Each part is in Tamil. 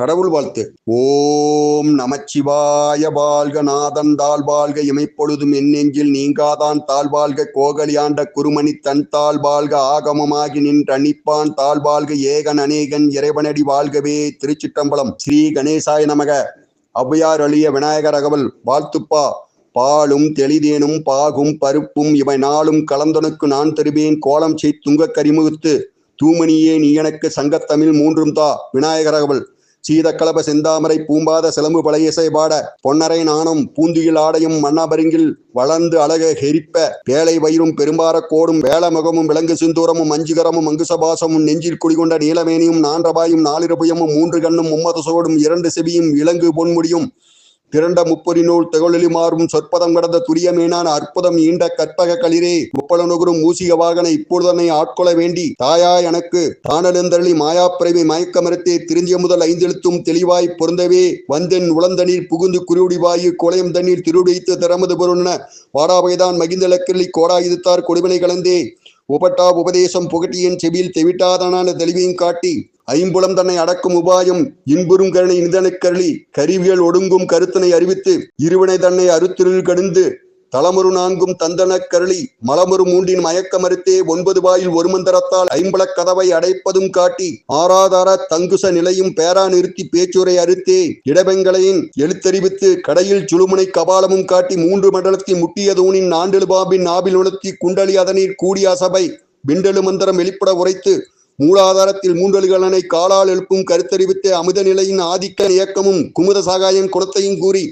கடவுள் வாழ்த்து. ஓம் நமச்சிவாய வாழ்க நாதன் தாழ் வாழ்க இமைப்பொழுதும் என்னெஞ்சில் நீங்காதான் தாழ் வாழ்க கோகலியாண்ட குருமணி தன் தாழ் வாழ்க ஆகமமாகி நின்ற அணிப்பான் தாழ் வாழ்க ஏகன் அநேகன் இறைவனடி வாழ்கவே. திருச்சிட்டம்பலம் ஸ்ரீ கணேசாய நமக. ஔவையார் அழிய விநாயகர் அகவல் வாழ்த்துப்பா. பாலும் தெளிதேனும் பாகும் பருப்பும் இவை நாளும் கலந்தனுக்கு நான் தருவேன். கோலம் செய் துங்க கரிமுகுத்து தூமணியே நீ எனக்கு சங்கத்தமிழ் மூன்றும் தா. விநாயகரகவள் சீதக்கலப செந்தாமரை பூம்பாத சிலம்பு பழையசை பாட பொன்னரை நாணம் பூந்துயில் ஆடையும் மன்னாபருங்கில் வளர்ந்து அழக ஹெரிப்ப பேழை வயிறும் பெரும்பார கோடும் வேளமுகமும் விலங்கு சிந்தூரமும் மஞ்சுகரமும் அங்குசபாசமும் நெஞ்சில் குடிகொண்ட நீலமேனியும் நான்றபாயும் நாலிரபுயமும் மூன்று கண்ணும் மும்மத சோடும் இரண்டு செவியும் இலங்கு பொன்முடியும் திரண்ட முப்பொறி நூல் திகழொலி மாறும் சொற்பதம் கடந்த துரியமேனான அற்புதம் ஈண்ட கற்பக களிரே. முப்பல நுகரும் மூசிக வாகன இப்பொழுதனை ஆட்கொள்ள வேண்டி தாயா எனக்கு தானலெந்தரளி மாயாப்பிரவி மயக்கமரத்தே திருந்திய முதல் ஐந்தெழுத்தும் தெளிவாய் பொருந்தவே. வந்தென் உளந்தநீர் புகுந்து குருடி வாயு கொலையம் தண்ணீர் திருடித்து திறமது பொருள்ன வாடாவைதான் கோடா இதுத்தார் கொடுமனை கலந்தே. உபட்டா உபதேசம் புகட்டியின் செவியில் தெவிட்டாதனான தெளிவையும் காட்டி ஐம்புலம் தன்னை அடக்கும் உபாயம் இன்புறும் கருணை நிதனுக்கருளி கருவியல் ஒடுங்கும் கருத்தனை அறிவித்து இருவினை தன்னை அறுத்திருள் கடிந்து தலமுறு நான்கும் தந்தனக் கருளி மலமுறு மூன்றின் மயக்க மறுத்தே ஒன்பது வாயில் ஒரு மந்திரத்தால் ஐம்பலக் கதவை அடைப்பதும் காட்டி ஆராதார தங்குச நிலையும் பேரா நிறுத்தி பேச்சுரை அறுத்தே இடபெங்களையின் எழுத்தறிவித்து கடையில் சுழுமுனை கபாலமும் காட்டி மூன்று மண்டலத்தில் முட்டிய தூணின் நாண்டெழு பாம்பின் நாபில் உணர்த்தி குண்டலி அதனீர் கூடிய அசபை விண்டெழு மந்திரம் வெளிப்பட உரைத்து மூலாதாரத்தில் மூன்றல்களனை காலால் எழுப்பும் கருத்தறிவித்து அமுத நிலையின் ஆதிக்க இயக்கமும் குமுத சகாயம் குணத்தையும் கூறி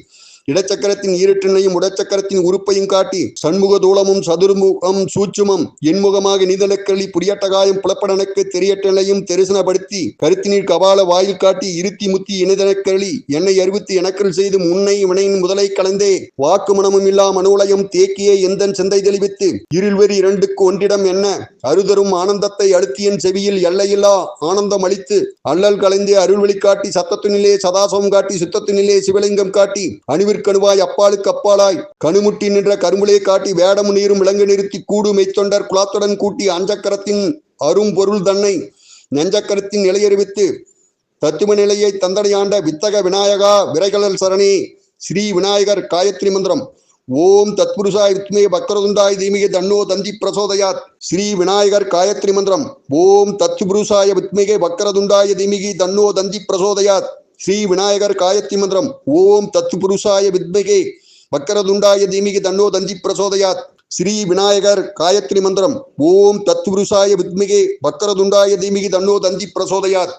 இடச்சக்கரத்தின் ஈரற்றினையும் உடச்சக்கரத்தின் உறுப்பையும் காட்டி சண்முக தூளமும் சதுர்முகம் சூட்சுமம் எண்முகமாக நீதலக்களி புரியட்டகாயம் புலப்படனுக்கு தெரியட்டலையும் தெரிசனப்படுத்தி கருத்தினீர் கபால வாயில் காட்டி இருத்தி முத்தி இணைதனக்களி என்னை அறிவித்து எனக்கல் செய்து முன்னை வினையின் முதலை கலந்தே வாக்கு மனமும் இல்லா மனுவலையும் தேக்கியே எந்தன் சிந்தை தெளிவித்து இருள்வெறி இரண்டுக்கு ஒன்றிடம் என்ன? அருதரும் ஆனந்தத்தை அழுத்தியன் செவியில் எல்லையில்லா ஆனந்தம் அளித்து அல்லல் கலைந்தே அருள்வழி காட்டி சத்தத்தினிலே சதாசவம் காட்டி சுத்தத்தினிலே சிவலிங்கம் காட்டி அணிவிற்கணுவாய் அப்பாலுக்கு அப்பாலாய். கணுமுட்டி நின்ற கரும்புலே காட்டி வேடமு நீரும் விலங்கு நிறுத்தி கூடு மெய்த்தொண்டர் குலாத்துடன் கூட்டி அஞ்சக்கரத்தின் அரும்பொருள் தன்னை நெஞ்சக்கரத்தின் நிலையறிவித்து தத்துவ நிலையை தந்தடையாண்ட வித்தக விநாயகா விரைகலல் சரணி ஸ்ரீ விநாயகர் காயத்ரி மந்திரம். ஓம் தத்புருஷாய் வித்மே பக்ரதுண்டாய் தீமிகை தன்னோ தந்தி பிரசோதயாத். ஸ்ரீ விநாயகர் காயத்ரி மந்திரம். ஓம் தத்புருஷாய வித்மிகை பக்ரதுண்டாய தீமிகி தன்னோ தந்தி பிரசோதயாத். ஸ்ரீ விநாயகர் காயத்ரி மந்திரம். ஓம் தத்து புருஷாய வித்மகே. வக்கரதுண்டாய தீமிகி தன்னோ தஞ்சி பிரசோதயாத். ஸ்ரீ விநாயகர் காயத்ரி மந்திரம். ஓம் தத்து புருஷாய வித்மிகே. வக்கரதுண்டாய தீமிகி தன்னோ தஞ்சி பிரசோதயாத்.